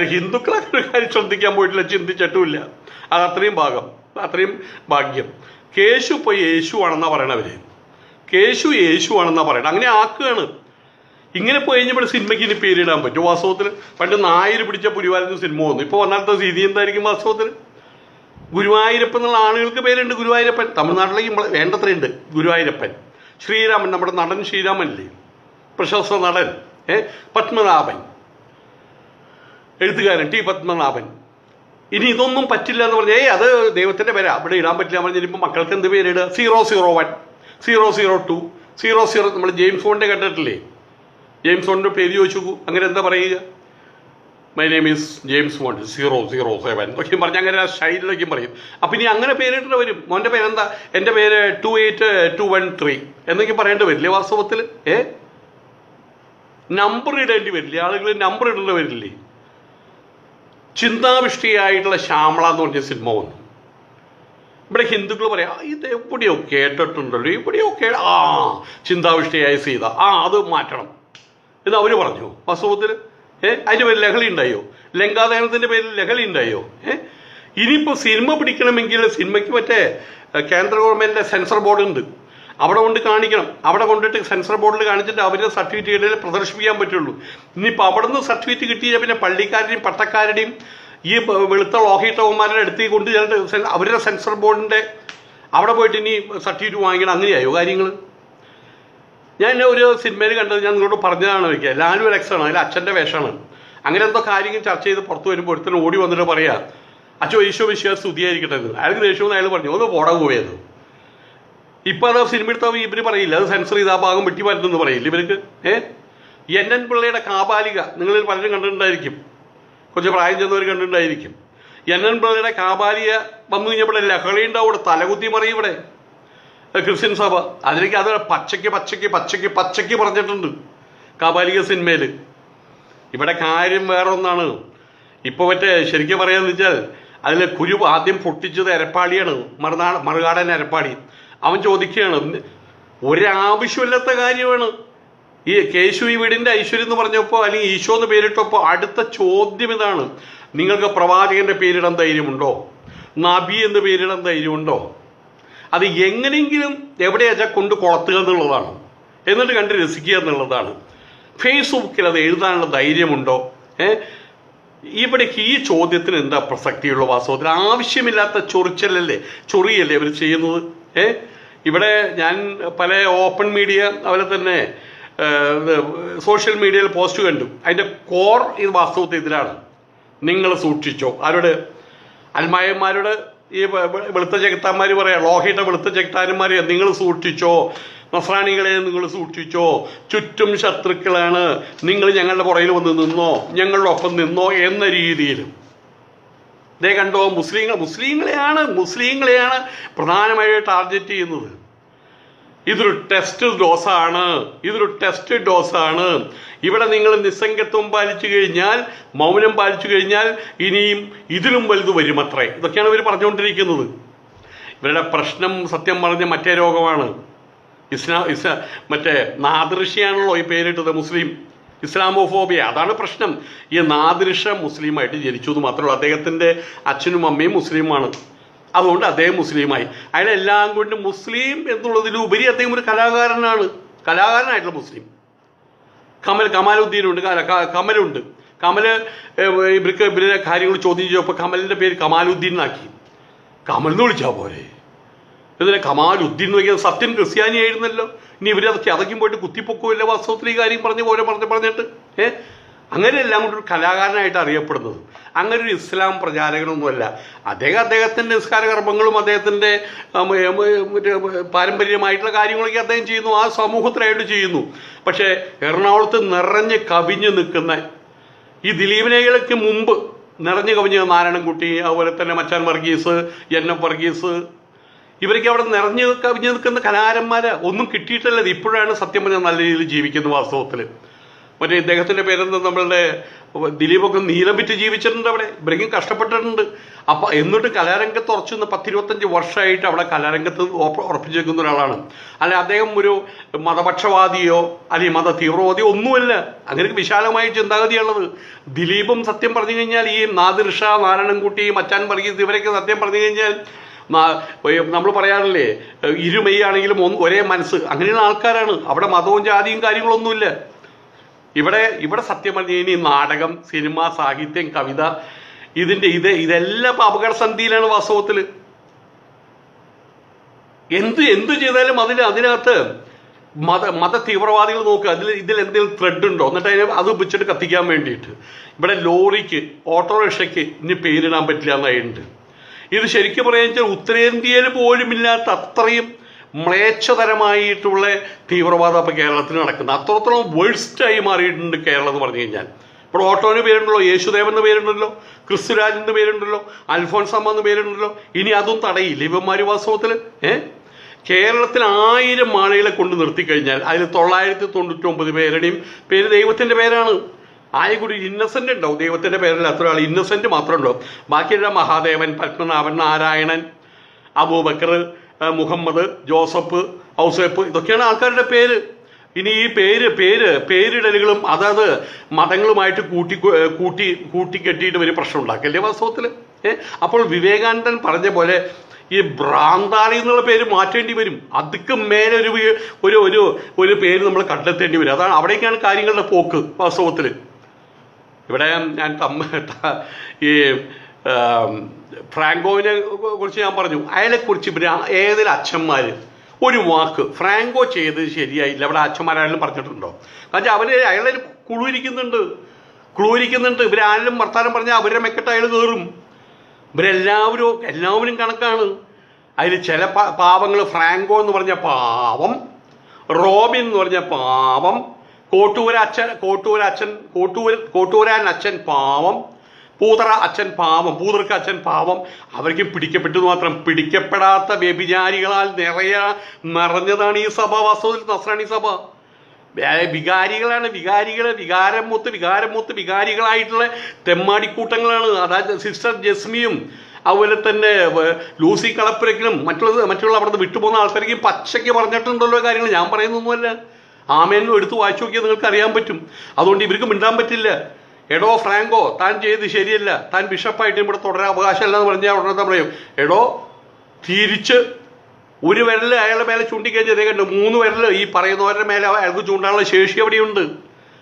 S1: ഹിന്ദുക്കളെ ഒരു കാര്യം ശ്രദ്ധിക്കാൻ പോയിട്ടില്ല ചിന്തിച്ചിട്ടുമില്ല. അത് അത്രയും ഭാഗം. അത്രയും ഭാഗ്യം. കേശു ഇപ്പോൾ യേശു ആണെന്നാ പറയണവര് കേശു യേശു ആണെന്നാ പറയണത് അങ്ങനെ ആക്കുകയാണ്. ഇങ്ങനെ പോയി കഴിഞ്ഞപ്പോൾ സിനിമയ്ക്ക് ഇനി പേരിടാൻ പറ്റും. വാസ്തവത്തിൽ പണ്ട് നായര് പിടിച്ച പുലിവാലെന്ന് സിനിമ വന്നു. ഇപ്പോൾ വന്നാലത്തെ സ്ഥിതി എന്തായിരിക്കും വാസ്തവത്തിൽ? ഗുരുവായൂരപ്പൻ എന്നുള്ള ആളുകൾക്ക് പേരുണ്ട് ഗുരുവായൂരപ്പൻ. തമിഴ്നാട്ടിലേക്ക് നമ്മൾ വേണ്ടത്രയുണ്ട് ഗുരുവായൂരപ്പൻ. ശ്രീരാമൻ നമ്മുടെ നടൻ ശ്രീരാമനില്ലേ? പ്രശസ്ത നടൻ. ഏ? പത്മനാഭൻ. എഴുത്തുകാരൻ ടി പത്മനാഭൻ. ഇനി ഇതൊന്നും പറ്റില്ല എന്ന് പറഞ്ഞാൽ ഏയ് അത് ദൈവത്തിന്റെ പേരാ. അവിടെ ഇടാൻ പറ്റില്ല പറഞ്ഞിരിപ്പോൾ മക്കൾക്ക് എന്ത് പേരിടുക zero zero one zero zero two zero zero നമ്മൾ ജെയിംസ് ഫോണിന്റെ കേട്ടിട്ടില്ലേ ജെയിംസ് ഫോണിന്റെ പേര് ചോദിച്ചു. അങ്ങനെ എന്താ പറയുക? My name is James Bond zero zero seven എന്നൊക്കെയും പറഞ്ഞ് അങ്ങനെ സ്റ്റൈലിലൊക്കെയും പറയും. അപ്പം ഇനി അങ്ങനെ പേരിട്ട് വരും. മോന്റെ പേരെന്താ? എന്റെ പേര് two eight two one three എന്നൊക്കെ പറയേണ്ടി വരില്ലേ വാസ്തവത്തിൽ ഏ? നമ്പർ ഇടേണ്ടി വരില്ലേ? ആളുകൾ നമ്പർ ഇടേണ്ടി വരില്ലേ? ചിന്താവിഷ്ടിയായിട്ടുള്ള ശ്യാമള എന്ന് പറഞ്ഞ സിനിമ വന്നു. ഇവിടെ ഹിന്ദുക്കൾ പറയാം "ആ, ഇത് എവിടെയോ കേട്ടിട്ടുണ്ടല്ലോ എവിടെയോ കേ ആ ചിന്താവിഷ്ടിയായ സീത. ആ അത് മാറ്റണം. എന്ന് അവർ പറഞ്ഞു. വാസ്തവത്തിൽ ഏ അതിന്റെ പേരിൽ ലഹളി ഉണ്ടായോ? ലങ്കാദഹനത്തിന്റെ പേരിൽ ലഹളി ഉണ്ടായോ? ഏ ഇനിയിപ്പോൾ സിനിമ പിടിക്കണമെങ്കിൽ സിനിമയ്ക്ക് മറ്റേ കേന്ദ്ര ഗവൺമെന്റിന്റെ സെൻസർ ബോർഡ് ഉണ്ട്. അവിടെ കൊണ്ട് കാണിക്കണം. അവിടെ കൊണ്ടിട്ട് സെൻസർ ബോർഡിൽ കാണിച്ചിട്ട് അവരുടെ സർട്ടിഫിക്കറ്റുകളിൽ പ്രദർശിപ്പിക്കാൻ പറ്റുള്ളൂ. ഇനിയിപ്പോൾ അവിടെ നിന്ന് സർട്ടിഫിക്കറ്റ് കിട്ടിയാൽ പിന്നെ പള്ളിക്കാരുടെയും പട്ടക്കാരുടെയും ഈ വെളുത്ത ലോഹിട്ടവന്മാരുടെ അടുത്ത് കൊണ്ട് ചെന്നിട്ട് അവരുടെ സെൻസർ ബോർഡിന്റെ അവിടെ പോയിട്ട് ഇനി സർട്ടിഫിക്കറ്റ് വാങ്ങിക്കണം. അങ്ങനെയായോ കാര്യങ്ങൾ ഞാൻ ഒരു സിനിമയിൽ കണ്ടത് ഞാൻ നിങ്ങളോട് പറഞ്ഞതാണ് എനിക്ക് ലാലു അലക്സാണ് അതിൽ അച്ഛന്റെ വേഷമാണ്. അങ്ങനെ എന്തോ കാര്യങ്ങൾ ചർച്ച ചെയ്ത് പുറത്ത് വരുമ്പോൾ ഒരുത്തനും ഓടി വന്നിട്ട് പറയാ അച്ഛോ ഈശോ വിശ്വാസ സ്തുതിയായിരിക്കട്ടെ അയാൾക്ക് ദേഷ്യമെന്ന് അയാൾ പറഞ്ഞു ഒന്ന് പോടാ പോയത് ഇപ്പം അത് സിനിമ എടുത്താൽ ഇവർ പറയില്ല. അത് സെൻസർ ചെയ്ത് ആ ഭാഗം വെട്ടി മാറ്റുന്നെന്ന് പറയില്ല ഇവർക്ക്. ഏ? എൻ എൻ പിള്ളയുടെ കാപാലിക നിങ്ങളിൽ പലരും കണ്ടിട്ടുണ്ടായിരിക്കും. കുറച്ച് പ്രായം ചെന്നവർ കണ്ടിട്ടുണ്ടായിരിക്കും. എൻ എൻ പിള്ളയുടെ കാപാലിക വന്നു കഴിഞ്ഞപ്പോൾ ലഹളി ഉണ്ടാവും ഇവിടെ തലകുത്തി മറിയും ഇവിടെ. ക്രിസ്ത്യൻ സഭ. അതിലേക്ക് അത് പച്ചയ്ക്ക് പച്ചയ്ക്ക് പച്ചയ്ക്ക് പച്ചയ്ക്ക് പറഞ്ഞിട്ടുണ്ട് കാപാലിക സിനിമയിൽ ഇവിടെ കാര്യം വേറെ ഒന്നാണ്. ഇപ്പോൾ മറ്റേ ശരിക്കും പറയാന്ന് വെച്ചാൽ അതിൽ കുരു ആദ്യം പൊട്ടിച്ചത് എരപ്പാളിയാണ്. മറുനാട് മറുകാടൻ എരപ്പാളി. അവൻ ചോദിക്കുകയാണ് ഒരാവശ്യമില്ലാത്ത കാര്യമാണ്. ഈ കേശു ഈ വീടിന്റെ ഐശ്വര്യം എന്ന് പറഞ്ഞപ്പോൾ അല്ലെങ്കിൽ ഈശോ എന്ന് പേരിട്ടപ്പോൾ അടുത്ത ചോദ്യം ഇതാണ്. നിങ്ങൾക്ക് പ്രവാചകന്റെ പേരിടാൻ ധൈര്യമുണ്ടോ? നബി എന്ന് പേരിടാൻ ധൈര്യമുണ്ടോ? അത് എങ്ങനെയെങ്കിലും എവിടെയാച്ചാൽ കൊണ്ട് കൊളത്തുക എന്നുള്ളതാണ്. എന്നിട്ട് കണ്ട് രസിക്കുക എന്നുള്ളതാണ്. ഫേസ്ബുക്കിൽ അത് എഴുതാനുള്ള ധൈര്യമുണ്ടോ? ഏ? ഇവിടേക്ക് ഈ ചോദ്യത്തിന് എന്താ പ്രസക്തിയുള്ള വാസ്തവത്തിൽ? ആവശ്യമില്ലാത്ത ചൊറിച്ചലല്ലേ? ചൊറിയല്ലേ അവർ ചെയ്യുന്നത്? ഏ ഇവിടെ ഞാൻ പല ഓപ്പൺ മീഡിയ അതുപോലെ തന്നെ സോഷ്യൽ മീഡിയയിൽ പോസ്റ്റ് കണ്ടു. അതിന്റെ കോർ ഇത് വാസ്തവത്തിൽ ഇതിലാണ്. നിങ്ങൾ സൂക്ഷിച്ചോ. ആരോട്? അൽമായന്മാരോട് ഈ വെളുത്ത ചെകുത്താന്മാർ പറയാം ലോഹയുടെ വെളുത്ത ചെകുത്താന്മാർ നിങ്ങൾ സൂക്ഷിച്ചോ. നസ്രാണികളെ നിങ്ങൾ സൂക്ഷിച്ചോ. ചുറ്റും ശത്രുക്കളാണ്. നിങ്ങൾ ഞങ്ങളുടെ പുറയിൽ വന്ന് നിന്നോ ഞങ്ങളുടെ ഒപ്പം നിന്നോ എന്ന രീതിയിൽ ഇതേ കണ്ടോ മുസ്ലിങ്ങൾ മുസ്ലിങ്ങളെയാണ് മുസ്ലിങ്ങളെയാണ് പ്രധാനമായിട്ട് ടാർഗറ്റ് ചെയ്യുന്നത്. ഇതൊരു ടെസ്റ്റ് ഡോസാണ് ഇതൊരു ടെസ്റ്റ് ഡോസാണ് ഇവിടെ നിങ്ങൾ നിസ്സംഗത്വം പാലിച്ചു കഴിഞ്ഞാൽ മൗനം പാലിച്ചു കഴിഞ്ഞാൽ ഇനിയും ഇതിലും വലുത് വരുമത്രേ ഇതൊക്കെയാണ് ഇവർ പറഞ്ഞുകൊണ്ടിരിക്കുന്നത്. ഇവരുടെ പ്രശ്നം സത്യം പറഞ്ഞ മറ്റേ രോഗമാണ്. ഇസ്ലാം ഇസ്ലാ മറ്റേ നാദൃഷിയാണല്ലോ ഈ പേരിട്ടത് മുസ്ലിം. ഇസ്ലാമോഫോബിയ. അതാണ് പ്രശ്നം. ഈ നാദൃഷ മുസ്ലിമായിട്ട് ജനിച്ചു എന്ന് മാത്രമേ ഉള്ളൂ. അദ്ദേഹത്തിന്റെ അച്ഛനും അമ്മയും മുസ്ലിമാണ്. അതുകൊണ്ട് അദ്ദേഹം മുസ്ലിമായി. അയാളെല്ലാം കൊണ്ട് മുസ്ലിം എന്നുള്ളതിലുപരി അദ്ദേഹം ഒരു കലാകാരനാണ്. കലാകാരനായിട്ടുള്ള മുസ്ലിം. കമൽ കമാലുദ്ദീനുണ്ട്. കമലുണ്ട്. കമൽ ഏഹ്, ഇവർക്ക് ഇവരുടെ കാര്യങ്ങൾ ചോദ്യം ചെയ്തപ്പോൾ കമലിന്റെ പേര് കമാലുദ്ദീൻ എന്നാക്കി. കമൽ എന്ന് വിളിച്ചാൽ പോരെ? ഇതിനെ കമാലുദ്ദീൻ എന്ന് നോക്കിയാൽ സത്യൻ ക്രിസ്ത്യാനി ആയിരുന്നല്ലോ. ഇനി ഇവരത് ചതയ്ക്കും പോയിട്ട് കുത്തിപ്പൊക്കുമില്ല വാസ്തവത്തിൽ ഈ കാര്യം പറഞ്ഞ് ഓരോ പറഞ്ഞ് പറഞ്ഞിട്ട്? ഏ? അങ്ങനെയെല്ലാം കൊണ്ട് ഒരു കലാകാരനായിട്ട് അറിയപ്പെടുന്നത്. അങ്ങനെ ഒരു ഇസ്ലാം പ്രചാരകനൊന്നുമല്ല. അദ്ദേഹം അദ്ദേഹത്തിന്റെ നിസ്കാര കർമ്മങ്ങളും അദ്ദേഹത്തിന്റെ പാരമ്പര്യമായിട്ടുള്ള കാര്യങ്ങളൊക്കെ അദ്ദേഹം ചെയ്യുന്നു. ആ സമൂഹത്തിലായിട്ട് ചെയ്യുന്നു. പക്ഷേ എറണാകുളത്ത് നിറഞ്ഞ് കവിഞ്ഞ് നിൽക്കുന്ന ഈ ദിലീപിനേകൾക്ക് മുമ്പ് നിറഞ്ഞു കവിഞ്ഞ നാരായണൻകുട്ടി അതുപോലെ തന്നെ മച്ചാൻ വർഗീസ് എൻ എം വർഗീസ് ഇവരൊക്കെ അവിടെ നിറഞ്ഞു കവിഞ്ഞു നിൽക്കുന്ന കലാകാരന്മാര് ഒന്നും കിട്ടിയിട്ടല്ല. ഇപ്പോഴാണ് സത്യം പറഞ്ഞാൽ നല്ല രീതിയിൽ ജീവിക്കുന്നത് വാസ്തവത്തിൽ മറ്റേ ഇദ്ദേഹത്തിന്റെ പേരെന്താ? നമ്മളുടെ ദിലീപൊക്കെ നീലം വിറ്റ് ജീവിച്ചിട്ടുണ്ട് അവിടെ. ഇവരെങ്കിലും കഷ്ടപ്പെട്ടിട്ടുണ്ട്. അപ്പൊ എന്നിട്ട് കലാരംഗത്ത് ഉറച്ചു നിന്ന് പത്തിരുപത്തഞ്ച് വർഷമായിട്ട് അവിടെ കലാരംഗത്ത് ഉറപ്പ് ഉറപ്പിച്ചു വെക്കുന്ന ഒരാളാണ്. അല്ലെ അദ്ദേഹം ഒരു മതപക്ഷവാദിയോ അല്ലെങ്കിൽ മത തീവ്രവാദിയോ ഒന്നുമല്ല. അങ്ങനെ വിശാലമായ ചിന്താഗതിയുള്ളത്. ദിലീപും സത്യം പറഞ്ഞു കഴിഞ്ഞാൽ ഈ നാദിർഷ നാരായണൻകുട്ടി മച്ചാൻ വർഗീസ് ഇവരൊക്കെ സത്യം പറഞ്ഞു കഴിഞ്ഞാൽ നമ്മൾ പറയാറില്ലേ ഇരുമയാണെങ്കിലും ഒരേ മനസ്സ്. അങ്ങനെയുള്ള ആൾക്കാരാണ്. അവിടെ മതവും ജാതിയും കാര്യങ്ങളൊന്നുമില്ല. ഇവിടെ ഇവിടെ സത്യം പറഞ്ഞു കഴിഞ്ഞാൽ നാടകം സിനിമ സാഹിത്യം കവിത ഇതിന്റെ ഇത് ഇതെല്ലാം അപകടസന്ധിയിലാണ് വാസ്തവത്തിൽ എന്ത് എന്ത് ചെയ്താലും അതിന് അതിനകത്ത് മത മത തീവ്രവാദികൾ നോക്കുക. അതിൽ ഇതിൽ എന്തെങ്കിലും ത്രെഡ് ഉണ്ടോ? എന്നിട്ട് അതിനെ അത് വെച്ചിട്ട് കത്തിക്കാൻ വേണ്ടിയിട്ട്. ഇവിടെ ലോറിക്ക് ഓട്ടോറിക്ഷയ്ക്ക് ഇനി പേരിടാൻ പറ്റില്ല എന്നായിട്ടുണ്ട് ഇത് ശരിക്കും പറയുക ഉത്തരേന്ത്യയിൽ പോലും ഇല്ലാത്ത അത്രയും മ്ലേച്ഛതരമായിട്ടുള്ള തീവ്രവാദം ഇപ്പോൾ കേരളത്തിൽ നടക്കുന്നത്. അത്രത്തോളം വേഴ്സ്റ്റായി മാറിയിട്ടുണ്ട് കേരളം എന്ന് പറഞ്ഞു കഴിഞ്ഞാൽ. ഇപ്പോൾ ഓട്ടോന് പേരുണ്ടല്ലോ യേശുദേവൻ എന്ന് പേരുണ്ടല്ലോ ക്രിസ്തുരാജ് എന്ന് പേരുണ്ടല്ലോ അൽഫോൻസമ്മ എന്ന് പേരുണ്ടല്ലോ. ഇനി അതും തടയില്ല. ഇവന്മാര് വാസ്തവത്തിൽ ഏ? കേരളത്തിൽ ആയിരം ആളുകളെ കൊണ്ട് നിർത്തിക്കഴിഞ്ഞാൽ അതിൽ തൊള്ളായിരത്തി തൊണ്ണൂറ്റി ഒമ്പത് പേരുടെയും പേര് ദൈവത്തിന്റെ പേരാണ്. ആയകൂടി ഇന്നസെന്റ് ഉണ്ടാവും. ദൈവത്തിന്റെ പേരിൽ അത്ര ആൾ ഇന്നസെന്റ് മാത്രമേ ഉള്ളൂ ബാക്കിയുള്ള മഹാദേവൻ പത്മനാഭൻ നാരായണൻ അബൂബക്കർ മുഹമ്മദ് ജോസഫ് ഔസേപ്പ് ഇതൊക്കെയാണ് ആൾക്കാരുടെ പേര്. ഇനി ഈ പേര് പേര് പേരിടലുകളും അതായത് മതങ്ങളുമായിട്ട് കൂട്ടി കൂട്ടി കൂട്ടിക്കെട്ടിയിട്ട് ഒരു പ്രശ്നം ഉണ്ടാക്കല്ലേ വാസ്തവത്തിൽ? അപ്പോൾ വിവേകാനന്ദൻ പറഞ്ഞ പോലെ ഈ ഭ്രാന്താളി എന്നുള്ള പേര് മാറ്റേണ്ടി വരും. അതുക്ക് മേലെ ഒരു ഒരു ഒരു പേര് നമ്മൾ കണ്ടെത്തേണ്ടി വരും. അതാണ് അവിടേക്കാണ് കാര്യങ്ങളുടെ പോക്ക് വാസ്തവത്തിൽ. ഇവിടെ ഞാൻ തമ്മ ഈ ഫ്രാങ്കോവിനെ കുറിച്ച് ഞാൻ പറഞ്ഞു. അയാളെക്കുറിച്ച് പിന്നെ ഏതൊരു അച്ഛന്മാർ ഒരു വാക്ക് ഫ്രാങ്കോ ചെയ്തത് ശരിയായില്ല. അവിടെ അച്ഛന്മാരായാലും പറഞ്ഞിട്ടുണ്ടോ? കാരണം അവർ അയാളെ കുളുരിക്കുന്നുണ്ട് കുളുവിരിക്കുന്നുണ്ട് ഇവരാരും വർത്താനം പറഞ്ഞാൽ അവരെ മെക്കെട്ട് അയാൾ കയറും ഇവരെല്ലാവരും എല്ലാവരും കണക്കാണ്. അതിൽ ചില പാവങ്ങൾ ഫ്രാങ്കോ എന്ന് പറഞ്ഞ പാവം റോബിൻ എന്ന് പറഞ്ഞ പാവം കോട്ടൂര അച്ഛൻ കോട്ടൂര അച്ഛൻ കോട്ടൂർ കോട്ടൂരാൻ അച്ഛൻ പാവം പൂതറ അച്ഛൻ പാവം പൂതർക്ക് അച്ഛൻ പാവം. അവർക്ക് പിടിക്കപ്പെട്ടു മാത്രം പിടിക്കപ്പെടാത്ത വ്യഭിചാരികളാൽ നിറയ നിറഞ്ഞതാണ് ഈ സഭ വാസ്തവത്തിൽ നസ്രാണി സഭ. വികാരികളാണ് വികാരികളെ വികാരം മൂത്ത് വികാരം മൂത്ത് വികാരികളായിട്ടുള്ള തെമ്മാടിക്കൂട്ടങ്ങളാണ്. അതായത് സിസ്റ്റർ ജസ്മിയും അതുപോലെ തന്നെ ലൂസി കളപ്പുരക്കിലും മറ്റുള്ള മറ്റുള്ള അവിടുന്ന് വിട്ടുപോകുന്ന ആൾക്കാർക്ക് പച്ചയ്ക്ക് പറഞ്ഞിട്ടുണ്ടല്ലോ കാര്യങ്ങൾ. ഞാൻ പറയുന്നൊന്നുമല്ല. ആമേനും എടുത്ത് വായിച്ചു നോക്കിയാൽ നിങ്ങൾക്ക് അറിയാൻ പറ്റും. അതുകൊണ്ട് ഇവർക്ക് മിണ്ടാൻ പറ്റില്ല. എടോ ഫ്രാങ്കോ താൻ ചെയ്ത് ശരിയല്ല. താൻ ബിഷപ്പായിട്ട് ഇവിടെ തുടരാൻ അവകാശമല്ല എന്ന് പറഞ്ഞാൽ ഉടനെ പറയും. എടോ തിരിച്ച് ഒരു വിരൽ അയാളുടെ മേലെ ചൂണ്ടിക്കഴിഞ്ഞാൽ അതേ കണ്ടു? മൂന്ന് വിരൽ ഈ പറയുന്നവരുടെ മേലെ അയാൾക്ക് ചൂണ്ടാനുള്ള ശേഷി അവിടെയുണ്ട്.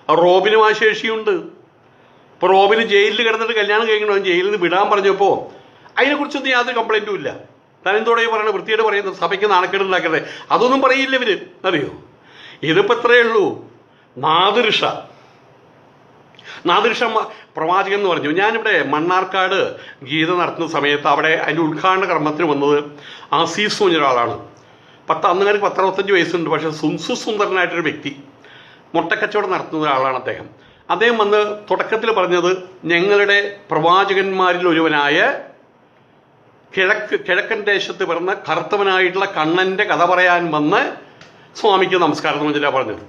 S1: റോബിനും ആ ശേഷിയുണ്ട്. ഇപ്പോൾ റോബിന് ജയിലിൽ കിടന്നിട്ട് കല്യാണം കഴിക്കണോ ജയിലിൽ നിന്ന് വിടാൻ പറഞ്ഞപ്പോൾ അതിനെക്കുറിച്ചൊന്നും യാതൊരു കംപ്ലൈന്റും ഇല്ല. താൻ എന്തോടെ പറയണത്? വൃത്തിയോട് പറയുന്നത്. സഭയ്ക്ക് നാണക്കേട് ഉണ്ടാക്കട്ടെ അതൊന്നും പറയില്ല ഇവർ അറിയോ? ഇതിപ്പോൾ ഇത്രയേ ഉള്ളൂ? നാദിർഷ നാദിർഷ പ്രവാചകൻ എന്ന് പറഞ്ഞു. ഞാനിവിടെ മണ്ണാർക്കാട് ഗീത നടത്തുന്ന സമയത്ത് അവിടെ അതിന്റെ ഉദ്ഘാടന കർമ്മത്തിന് വന്നത് ആസീസ് എന്നൊരാളാണ് പത്ത് അന്നുകാർക്ക് പത്തറുപത്തഞ്ച് വയസ്സുണ്ട്. പക്ഷേ സുൻസു സുന്ദരനായിട്ടൊരു വ്യക്തി. മുട്ടക്കച്ചവടം നടത്തുന്ന ഒരാളാണ് അദ്ദേഹം. അദ്ദേഹം വന്ന് തുടക്കത്തിൽ പറഞ്ഞത് ഞങ്ങളുടെ പ്രവാചകന്മാരിൽ ഒരുവനായ കിഴക്ക് കിഴക്കൻ ദേശത്ത് പിറന്ന കറുത്തവനായിട്ടുള്ള കണ്ണന്റെ കഥ പറയാൻ വന്ന് സ്വാമിക്ക് നമസ്കാരം എന്ന് വെച്ചിട്ടാണ് പറഞ്ഞത്.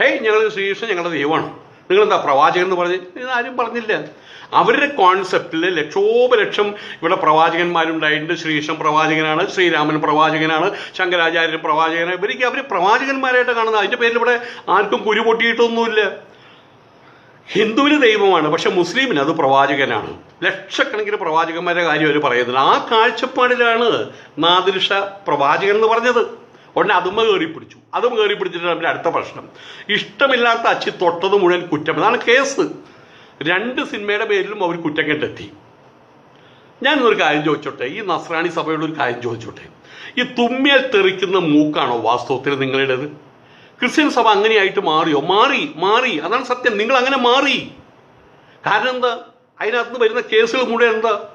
S1: ഹേയ് ഞങ്ങൾ ശ്രീകൃഷ്ണൻ ഞങ്ങളുടെ ദൈവമാണ്. നിങ്ങളെന്താ പ്രവാചകൻ എന്ന് പറഞ്ഞ്? ഇതാരും പറഞ്ഞില്ല. അവരുടെ കോൺസെപ്റ്റിൽ ലക്ഷോപലക്ഷം ഇവിടെ പ്രവാചകന്മാരുണ്ടായിട്ടുണ്ട്. ശ്രീകൃഷ്ണൻ പ്രവാചകനാണ് ശ്രീരാമൻ പ്രവാചകനാണ് ശങ്കരാചാര്യൻ പ്രവാചകനാണ്. ഇവർക്ക് അവർ പ്രവാചകന്മാരായിട്ട് കാണുന്നത് അതിന്റെ പേരിൽ ഇവിടെ ആർക്കും കുരു പൊട്ടിയിട്ടൊന്നുമില്ല. ഹിന്ദുവിന് ദൈവമാണ് പക്ഷെ മുസ്ലിമിന് അത് പ്രവാചകനാണ്. ലക്ഷക്കണക്കിന് പ്രവാചകന്മാരുടെ കാര്യം അവർ പറയുന്നത് ആ കാഴ്ചപ്പാടിലാണ് നാദിർഷ പ്രവാചകൻ എന്ന് പറഞ്ഞത്. ഉടനെ അതുമ്മ കയറി പിടിച്ചു അതും കയറി പിടിച്ചിട്ട് അവന്റെ അടുത്ത പ്രശ്നം. ഇഷ്ടമില്ലാത്ത അച്ചി തൊട്ടത് മുഴുവൻ കുറ്റം. അതാണ് കേസ്. രണ്ട് സിനിമയുടെ പേരിലും അവർ കുറ്റം കണ്ടെത്തി. ഞാനൊരു കാര്യം ചോദിച്ചോട്ടെ? ഈ നസ്രാണി സഭയോട് ഒരു കാര്യം ചോദിച്ചോട്ടെ? ഈ തുമ്മിയാൽ തെറിക്കുന്ന മൂക്കാണോ വാസ്തവത്തിൽ നിങ്ങളുടേത്? ക്രിസ്ത്യൻ സഭ അങ്ങനെയായിട്ട് മാറിയോ? മാറി മാറി. അതാണ് സത്യം. നിങ്ങൾ അങ്ങനെ മാറി. കാരണം എന്താ? അതിനകത്ത് വരുന്ന കേസുകൾ മുഴുവൻ എന്താ?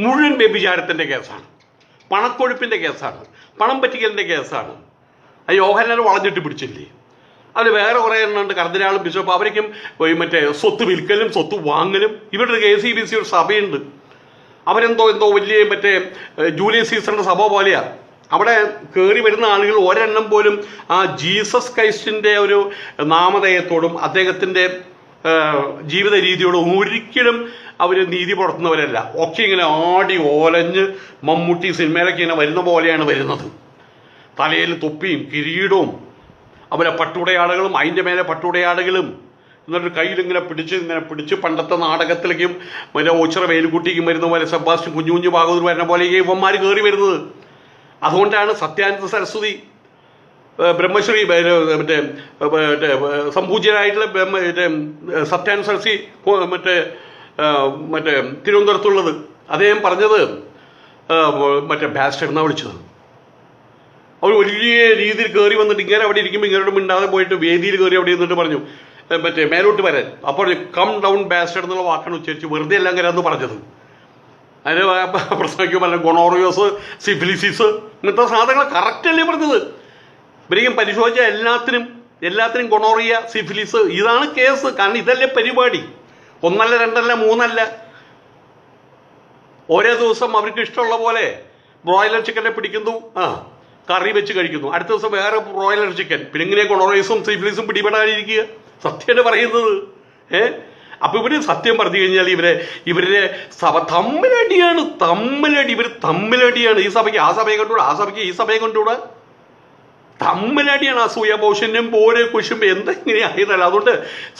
S1: മുഴുവൻ വ്യഭിചാരത്തിന്റെ കേസാണ്. പണക്കൊഴുപ്പിന്റെ കേസാണ്. പണം പറ്റിക്കലിന്റെ കേസാണ്. ആ യോഹനാനെ വളഞ്ഞിട്ട് പിടിച്ചില്ലേ? അതിൽ വേറെ കുറേ എണ്ണുണ്ട് കർദിനാളും ബിഷപ്പ് അവരേക്കും മറ്റേ സ്വത്ത് വിൽക്കലും സ്വത്ത് വാങ്ങലും. ഇവരുടെ കെ സി ബി സി ഒരു സഭയുണ്ട്. അവരെന്തോ എന്തോ വലിയ മറ്റേ ജൂലിയസ് സീസറിന്റെ സഭ പോലെയാണ് അവിടെ കയറി വരുന്ന ആളുകൾ ഒരെണ്ണം പോലും ആ ജീസസ് ക്രൈസ്റ്റിന്റെ ഒരു നാമധേയത്തോടും അദ്ദേഹത്തിന്റെ ജീവിത രീതിയോടും ഒരിക്കലും അവർ നീതി പുറത്തുന്നവരല്ല ഒക്കെ ഇങ്ങനെ ആടി ഓലഞ്ഞ് മമ്മൂട്ടി സിനിമയിലൊക്കെ ഇങ്ങനെ വരുന്ന പോലെയാണ് വരുന്നത്. തലയിൽ തൊപ്പിയും കിരീടവും അവരെ പട്ടുടയാളുകളും അതിന്റെ മേലെ പട്ടുടയാളുകളും എന്നിട്ട് കയ്യിലിങ്ങനെ പിടിച്ച് ഇങ്ങനെ പിടിച്ച് പണ്ടത്തെ നാടകത്തിലേക്കും മറ്റേ ഓച്ചിറ വേലുകുട്ടിക്കും വരുന്ന പോലെ സെബാസ്റ്റ്യൻ കുഞ്ഞു കുഞ്ഞു ഭാഗവതർ വരുന്ന പോലെ ഇവന്മാർ കയറി വരുന്നത്. അതുകൊണ്ടാണ് സത്യാനന്ദ സരസ്വതി ബ്രഹ്മശ്രീ മറ്റേ മറ്റേ സംപൂജ്യനായിട്ടുള്ള ബ്രഹ്മ മറ്റേ സരസ്വതി മറ്റേ മറ്റേ തിരുവനന്തപുരത്തുള്ളത്. അദ്ദേഹം പറഞ്ഞത് മറ്റേ ബാസ്റ്റർ എന്നാ വിളിച്ചത്. അവർ വലിയ രീതിയിൽ കയറി വന്നിട്ട് ഇങ്ങനെ അവിടെ ഇരിക്കുമ്പോൾ ഇങ്ങനെ മിണ്ടാതെ പോയിട്ട് വേദിയിൽ കയറി അവിടെ നിന്നിട്ട് പറഞ്ഞു "ഏ, മറ്റേ മേലോട്ട് വരാൻ. അപ്പോൾ കം ഡൗൺ ബാസ്റ്റഡ് എന്നുള്ള വാക്കാണ് ഉച്ചരിച്ച് വെറുതെ എല്ലാം കയറാന്ന് പറഞ്ഞത്. അതിന് പ്രസംഗിക്കും അല്ല ഗൊണോറിയോസ് സിഫിലിസിസ് ഇങ്ങനത്തെ സാധനങ്ങൾ കറക്റ്റ് അല്ലേ പറഞ്ഞത്? ഇവരെയും പരിശോധിച്ച എല്ലാത്തിനും എല്ലാത്തിനും ഗൊണോറിയ സിഫിലിസ് ഇതാണ് കേസ് കാരണം ഇതല്ലേ പരിപാടി. ഒന്നല്ല രണ്ടല്ല മൂന്നല്ല. ഓരോ ദിവസം അവർക്ക് ഇഷ്ടമുള്ള പോലെ ബ്രോയിലർ ചിക്കനെ പിടിക്കുന്നു. ആ കറി വെച്ച് കഴിക്കുന്നു. അടുത്ത ദിവസം വേറെ ബ്രോയിലർ ചിക്കൻ പിന്നെ ഇങ്ങനെ കൊണോറൈസും സീഫ്ലീസും പിടിപെടാതിരിക്കുക സത്യമാണ് പറയുന്നത്. ഏ? അപ്പൊ ഇവർ സത്യം പറഞ്ഞു കഴിഞ്ഞാൽ ഇവരെ ഇവരുടെ സഭ തമ്മിലടിയാണ് തമ്മിലടി. ഇവർ തമ്മിലടിയാണ്. ഈ സഭയ്ക്ക് ആ സഭയെ കണ്ടുകൂടാ? ആ സഭയ്ക്ക് ഈ സഭയെ കണ്ടുകൂടാ? തമ്മിലടിയാണ് അസൂയ പോഷനും പോരെ കുശുമ്പ് എന്തെങ്ങനെയായതല്ല അതുകൊണ്ട്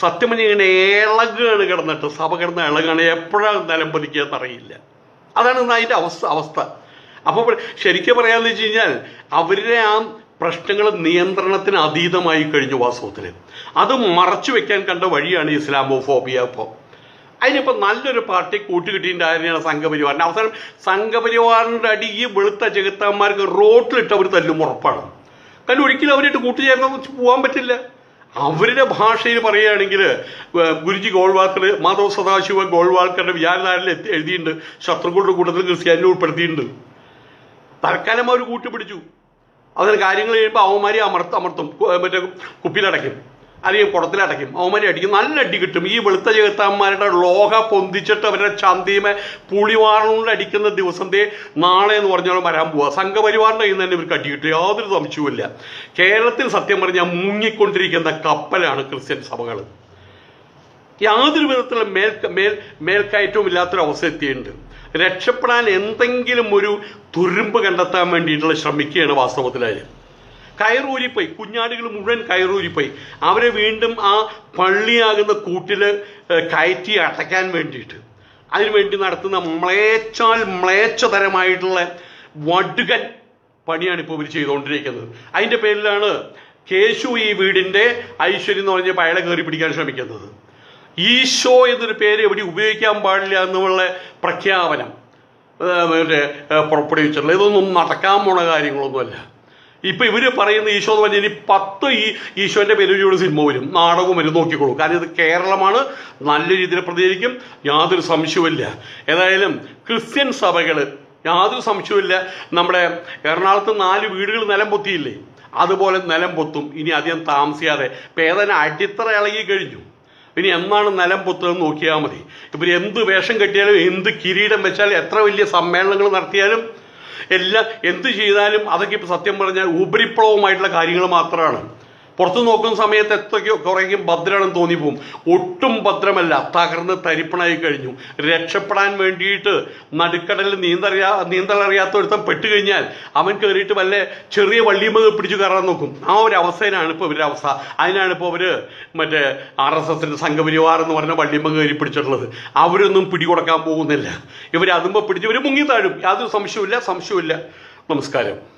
S1: സത്യം ഇങ്ങനെ ഇളകാണ് കിടന്നിട്ട് സഭ കിടന്ന ഇളകാണ് എപ്പോഴാണ് നിലം പതിക്കുകയെന്നറിയില്ല അതാണ് അതിന്റെ അവസ്ഥ അവസ്ഥ. അപ്പോൾ ശരിക്കും പറയാമെന്ന് വെച്ച് കഴിഞ്ഞാൽ അവരുടെ ആ പ്രശ്നങ്ങൾ നിയന്ത്രണത്തിന് അതീതമായി കഴിഞ്ഞു വാസ്തവത്തിൽ അത് മറച്ചു വെക്കാൻ കണ്ട വഴിയാണ് ഇസ്ലാമോഫോബിയ ഇപ്പോൾ അതിനിപ്പോൾ നല്ലൊരു പാർട്ടി കൂട്ടുകിട്ടിന്റെ ആരെയാണ് സംഘപരിവാറിന്റെ അവസാനം സംഘപരിവാറിന്റെ അടിയിൽ വെളുത്ത ചെകുത്താന്മാർക്ക് അവർ തല്ലും ഉറപ്പാണ്. കാരണം ഒരിക്കലും അവരായിട്ട് കൂട്ടുചേർന്ന് പോകാൻ പറ്റില്ല. അവരുടെ ഭാഷയിൽ പറയുകയാണെങ്കിൽ ഗുരുജി ഗോൾവാൾക്കർ മാധവ് സദാശിവ ഗോൾവാൾക്കറുടെ വിചാരധാരയിൽ എത്തി എഴുതിയിട്ടുണ്ട്. ശത്രുക്കളുടെ കൂട്ടത്തിൽ ക്രിസ്ത്യാനിനെ ഉൾപ്പെടുത്തിയിട്ടുണ്ട്. തൽക്കാലം അവർ കൂട്ടുപിടിച്ചു. അതിന് കാര്യങ്ങൾ കഴിയുമ്പോൾ അവന്മാരെ അമർത്ത് അമർത്തും. മറ്റേ കുപ്പിയിലടയ്ക്കും. അല്ലെങ്കിൽ കുടത്തിലടയ്ക്കും അവന്മാരെ അടിക്കും. നല്ല അടി കിട്ടും. ഈ വെളുത്ത ചെകുത്താന്മാരുടെ ലോഹ പൊന്തിച്ചിട്ട് അവരുടെ ചന്തീമെ പുളിവാറുകൊണ്ട് അടിക്കുന്ന ദിവസം ദേ നാളെ എന്ന് പറഞ്ഞാൽ വരാൻ പോവാ. സംഘപരിവാറിന്റെ കയ്യിൽ നിന്ന് ഇവർക്ക് അടി കിട്ടും. യാതൊരു സംശയവുമില്ല. കേരളത്തിൽ സത്യം പറഞ്ഞാൽ മുങ്ങിക്കൊണ്ടിരിക്കുന്ന കപ്പലാണ് ക്രിസ്ത്യൻ സഭകൾ യാതൊരു വിധത്തിലുള്ള മേൽ മേൽ മേൽക്കയറ്റവും ഇല്ലാത്തൊരവസ്ഥ എത്തിയിട്ടുണ്ട്. രക്ഷപ്പെടാൻ എന്തെങ്കിലും ഒരു തുരുമ്പ് കണ്ടെത്താൻ വേണ്ടിയിട്ടുള്ള ശ്രമിക്കുകയാണ് വാസ്തവത്തിലായി. കയറൂരിപ്പോയി. കുഞ്ഞാടുകൾ മുഴുവൻ കയറൂരിപ്പോയി. അവരെ വീണ്ടും ആ പള്ളിയാകുന്ന കൂട്ടിൽ കയറ്റി അടയ്ക്കാൻ വേണ്ടിയിട്ട്. അതിനുവേണ്ടി നടത്തുന്ന മ്ലേച്ചാൽ മ്ലേച്ഛതരമായിട്ടുള്ള വടുകൻ പണിയാണ് ഇപ്പോൾ ഇവർ ചെയ്തുകൊണ്ടിരിക്കുന്നത്. അതിന്റെ പേരിലാണ് കേശു ഈ വീടിന്റെ ഐശ്വര്യം എന്ന് പറഞ്ഞ പയള കയറി പിടിക്കാൻ ശ്രമിക്കുന്നത്. ഈശോ എന്നൊരു പേര് എവിടെ ഉപയോഗിക്കാൻ പാടില്ല എന്നുള്ള പ്രഖ്യാപനം. പുറപ്പെടുവിച്ചിട്ടുള്ളത്. ഇതൊന്നും നടക്കാൻ പോണ കാര്യങ്ങളൊന്നുമല്ല. ഇപ്പൊ ഇവർ പറയുന്ന ഈശോ എന്ന് പറഞ്ഞാൽ ഇനി പത്ത് ഈ ഈശോന്റെ പേരിലൂടെ സിനിമ വരും. നാടകവും വരും. നോക്കിക്കോളൂ. കാരണം ഇത് കേരളമാണ്. നല്ല രീതിയിൽ പ്രതികരിക്കും. യാതൊരു സംശയവുമില്ല. ഏതായാലും ക്രിസ്ത്യൻ സഭകൾ യാതൊരു സംശയവുമില്ല. നമ്മുടെ എറണാകുളത്ത് നാല് വീടുകൾ നിലം പൊത്തിയില്ലേ? അതുപോലെ നിലം പൊത്തും. ഇനി അധികം താമസിയാതെ. പേദന അടിത്തറ ഇളകി കഴിഞ്ഞു. ഇനി എന്നാണ് നിലം പൊത്തതെന്ന് നോക്കിയാൽ മതി. ഇവർ എന്ത് വേഷം കെട്ടിയാലും എന്ത് കിരീടം വെച്ചാലും എത്ര വലിയ സമ്മേളനങ്ങൾ നടത്തിയാലും എല്ലാം എന്ത് ചെയ്താലും അതൊക്കെ ഇപ്പം സത്യം പറഞ്ഞാൽ ഉപരിപ്ലവമായിട്ടുള്ള കാര്യങ്ങൾ മാത്രമാണ്. പുറത്തു നോക്കുന്ന സമയത്ത് എത്രയ്ക്കോ കുറേക്കും ഭദ്രമാണെന്ന് തോന്നിപ്പോവും. ഒട്ടും ഭദ്രമല്ല. തകർന്ന് തരിപ്പണായി കഴിഞ്ഞു. രക്ഷപ്പെടാൻ വേണ്ടിയിട്ട് നടുക്കടലിൽ നീന്തറിയാ നീന്തലറിയാത്ത ഒരുത്തം പെട്ടുകഴിഞ്ഞാൽ അവൻ കയറിയിട്ട് വല്ല ചെറിയ വള്ളിയുമ്പ് പിടിച്ചു കയറാൻ നോക്കും. ആ ഒരു അവസ്ഥയിലാണ് ഇപ്പോൾ ഇവരുടെ അവസ്ഥ. അതിനാണ് ഇപ്പോൾ അവർ മറ്റേ ആർ എസ് എസിന്റെ സംഘപരിവാർ എന്ന് പറഞ്ഞ വള്ളിയുമ്പ് കയറി പിടിച്ചിട്ടുള്ളത്. അവരൊന്നും പിടികൊടുക്കാൻ പോകുന്നില്ല. ഇവർ അതുമ്പോൾ പിടിച്ച് ഇവർ മുങ്ങി താഴും. യാതൊരു സംശയവുമില്ല. സംശയമില്ല നമസ്കാരം.